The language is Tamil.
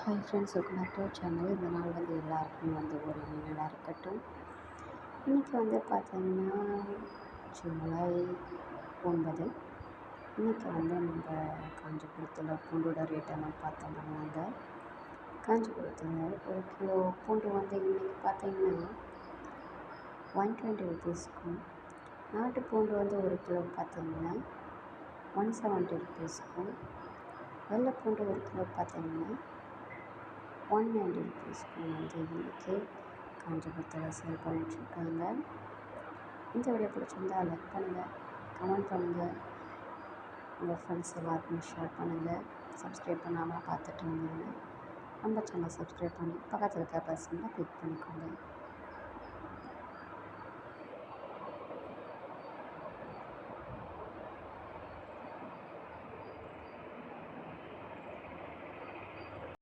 Hi friends welcome back to channel இந்த நாள் வந்து எல்லாருக்கும் வந்து ஒரு நாளாக இருக்கட்டும். இன்றைக்கி வந்து பார்த்திங்கன்னா ஜூலை ஒன்பது. இன்றைக்கி வந்து நம்ம காஞ்சிபுரத்தில் பூண்டோட ரேட்டெல்லாம் பார்த்தோம்னாங்க காஞ்சிபுரத்தில் ஒரு கிலோ பூண்டு வந்து இன்றைக்கி பார்த்திங்கன்னா ஒன் டுவெண்ட்டி ருபீஸ்க்கும் நாட்டு பூண்டு வந்து ஒரு கிலோ பார்த்தீங்கன்னா ஒன் செவன்ட்டி ருபீஸ்க்கும் வெள்ளை பூண்டு ஒரு கிலோ பார்த்திங்கன்னா ஒன் நைன்ட்டி ருபீஸ்க்கு வந்து இன்றைக்கி காஞ்சிபுரத்தில் சேல் பண்ணிகிட்ருக்காங்க இந்த வீடியோ பிடிச்சிருந்தா லைக் பண்ணுங்கள் கமெண்ட் பண்ணுங்கள் உங்கள் ஃப்ரெண்ட்ஸ் எல்லாருக்குமே ஷேர் பண்ணுங்கள் சப்ஸ்கிரைப் பண்ணாமல் பார்த்துட்டு இருந்தீங்கன்னா நம்ம சேனல் சப்ஸ்கிரைப் பண்ணி பக்கத்தில் இருக்க பர்சனில் கிளிக் பண்ணிக்கோங்க.